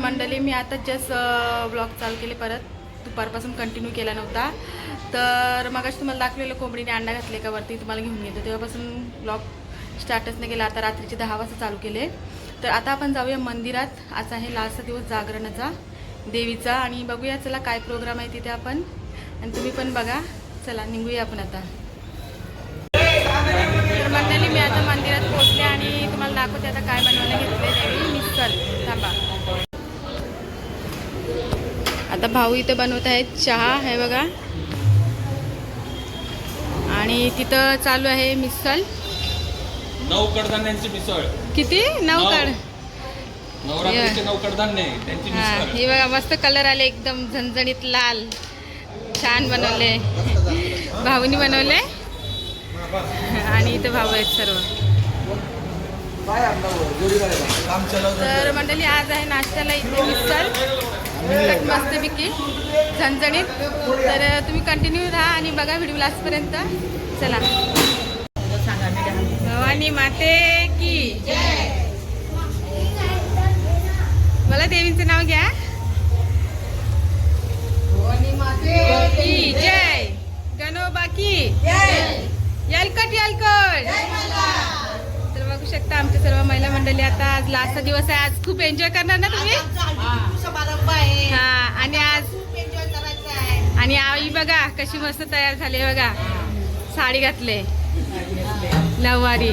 मंडळी मी आता just blog चालू केले परत. दुपारपासून कंटिन्यू केला नव्हता. तर मग तुम्हाला दाखवलेलं कोंबडीने अंडा घातले का वरती तुम्हाला घेऊन गेलो तेव्हापासून ब्लॉग स्टार्टच नाही केला. आता रात्रीचे दहा वाजता चालू केले. तर आता आपण जाऊया मंदिरात. आज आहे लास्ट दिवस जागरणाचा देवीचा. आणि बघूया चला काय प्रोग्राम आहे तिथे आपण. आणि तुम्ही पण बघा. चला निघूया आपण आता. तर मंडळी मी आता मंदिरात पोहोचले आणि तुम्हाला दाखवते आता काय बनवायला घेतले देवी. मिसल थांबा. आता भाऊ इथं बनवत आहेत चहा आहे बघा. आणि तिथं चालू आहे मिसल नऊ कडधान्यांची मिसळ. किती? नऊ. कड नवरात्रीचे नऊ कडधान्य आहे, त्यांची हा मिसळ. हे बघा मस्त कलर आले एकदम झणझणीत लाल. छान बनवले. भाऊनी बनवले. आणि इथं भाऊ आहेत सर्व. तर मंडळी आज आहे नाश्त्याला इथे मिसळ. तिखट मस्तपैकी झणझणीत. तर तुम्ही कंटिन्यू राहा आणि बघा व्हिडिओ लास्टपर्यंत चला. भवानी माते की मला देवींचं नाव घ्या. की जय. गणोबा की यलकट यलकट. बघू शकता आमच्या सर्व महिला मंडळी. आता आज लास्टचा दिवस आहे. आज खूप एन्जॉय करणार ना तुम्ही? हा आणि आज आणि आई बघा कशी मस्त तयार झाली बघा. साडी घातले. नऊवारी.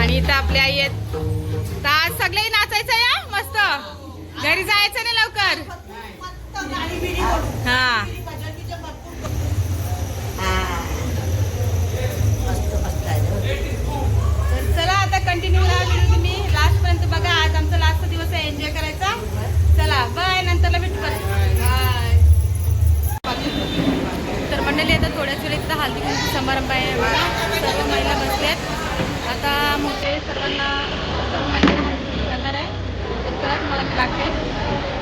आणि इथं आपली आई आहेत. तर आज सगळे नाचायचं या मस्त. घरी जायचं नाही लवकर. हा भजनीचे भरपूर हा. मस्त मस्त आहे तर चला आता कंटिन्यू राहा व्हिडिओ तुम्ही लास्ट पर्यंत बघा आज आमचा लास्टचा एन्जॉय करायचा. चला बाय नंतरला भेटू बाय तर मंडळी आता थोड्याच वेळ इथं हल्दी कुंकू समारंभ आहे. सर्व महिला बसल्यात आता मोठे सर्वांना सर्व महिला हळदी करणार आहे. तर चला तुम्हाला लागते.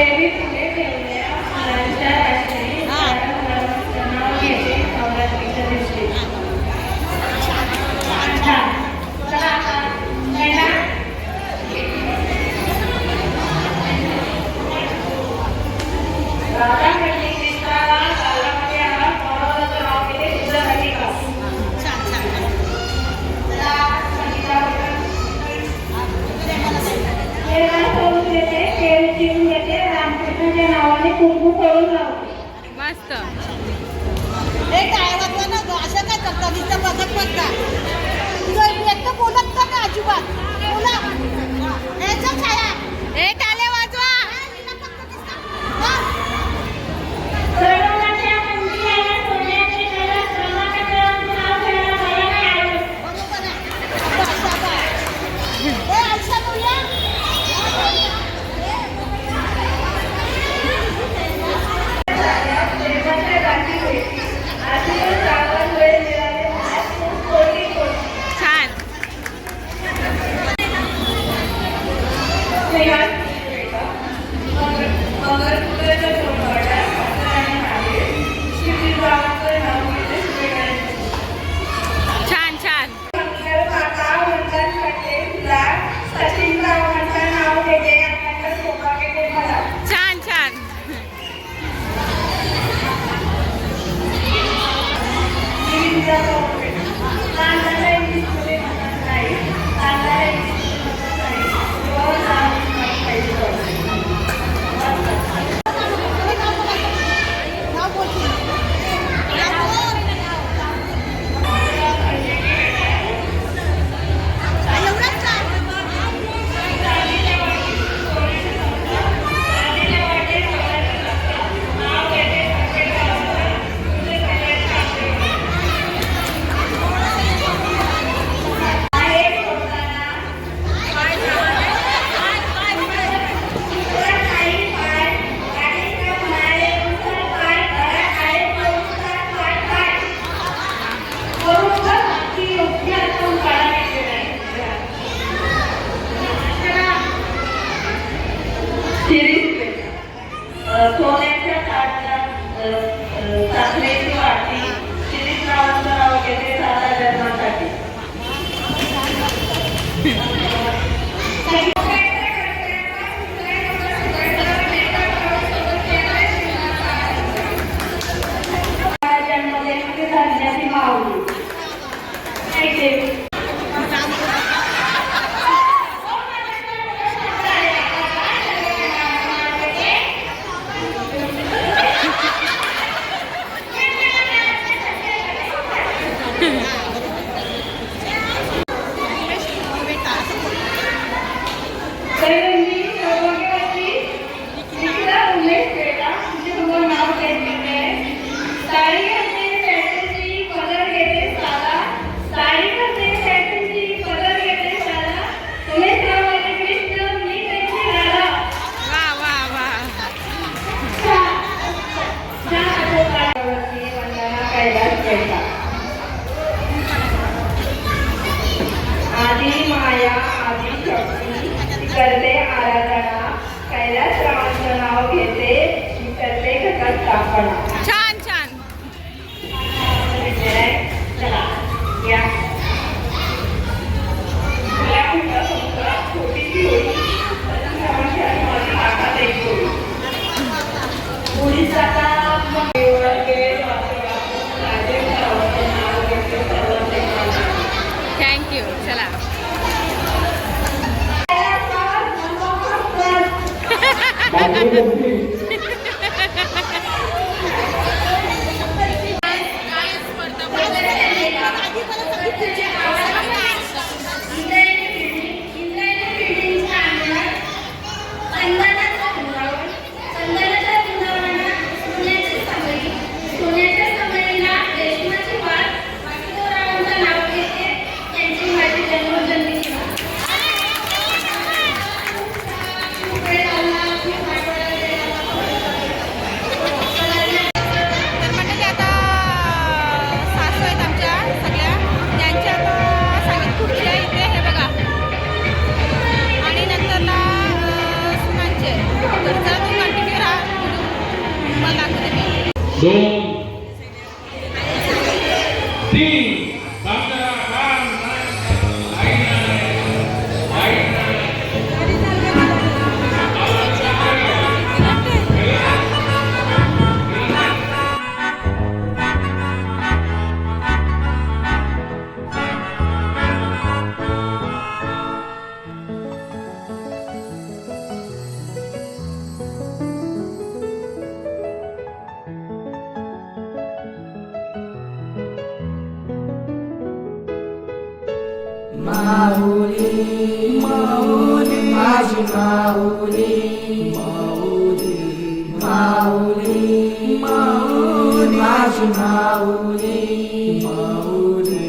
David. 哎，走起来。Hedefi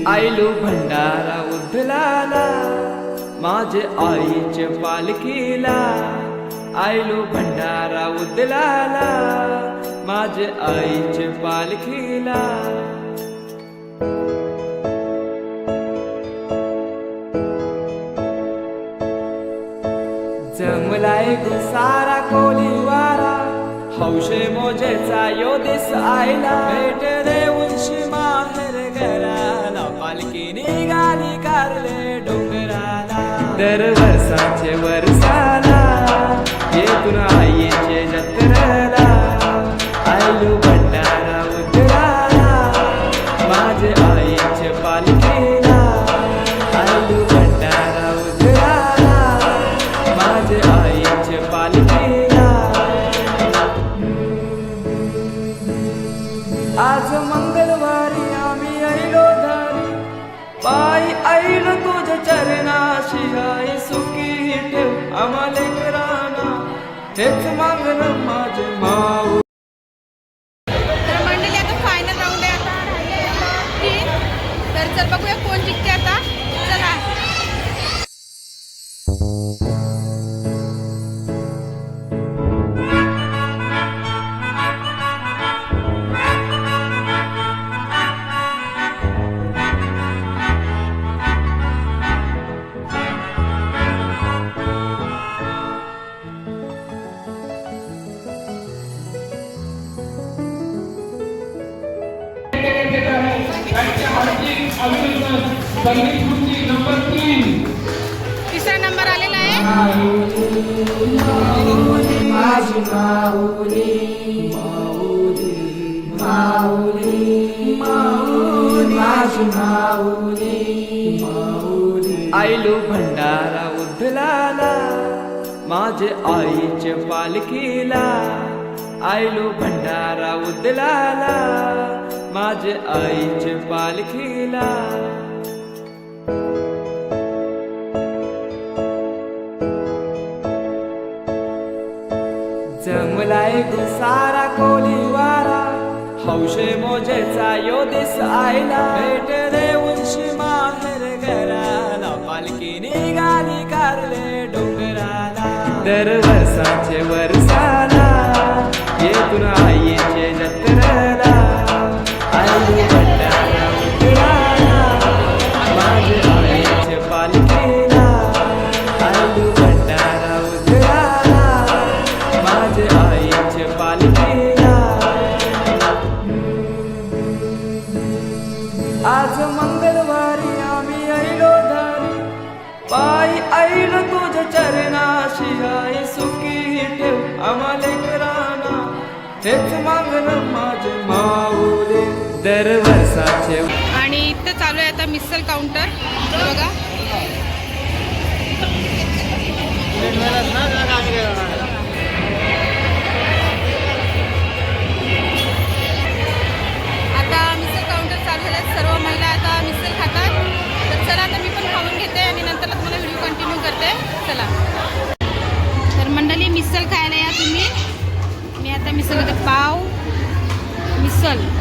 आईलो भंडारा उधलाला माझे आईचे पालखीला. आईलो भंडारा उधलाला माझे आईचे पालखीला. जमलाय सारा कोलीवारा हौशे मोजेचा यो दिस आयला पालखी निघाली कारले डोंगराला. दर वर्षाचे वर्ष नंबर तीन तिसरा नंबर आलेला आहे. आईलो भंडारा उधलाला माझे आईचे पालखीला. आईलो भंडारा उधलाला माझे आईचे पालखीला जमलाय सारा कोलीवारा हौशे मोजेचा यो दिस आयला. भेट देऊनशी माहेर घराला पालखी निघाली कारले डोंगराला. दरवसाचे वर चरणाशी आई सुखी ठेव आम्हाला कराना हेच मागणं माझे माऊले दर वर्षाचे आणि इथं चालू आहे आता मिसल काउंटर बघा. मिसल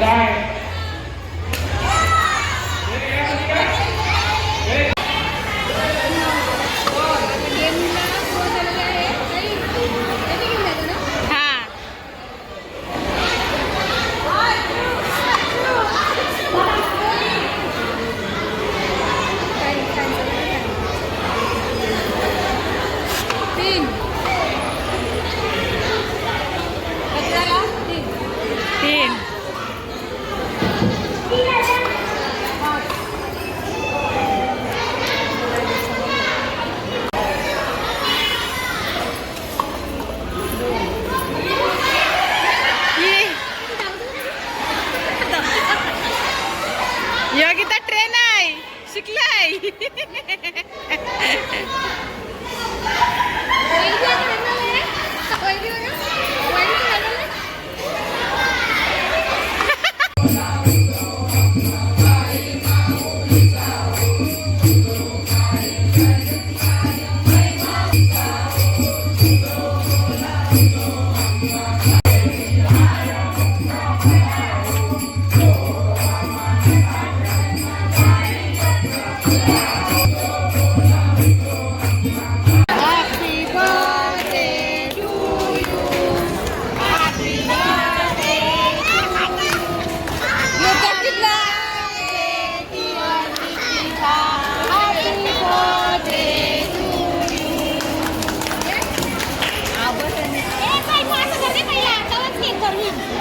बघ तो Yeah.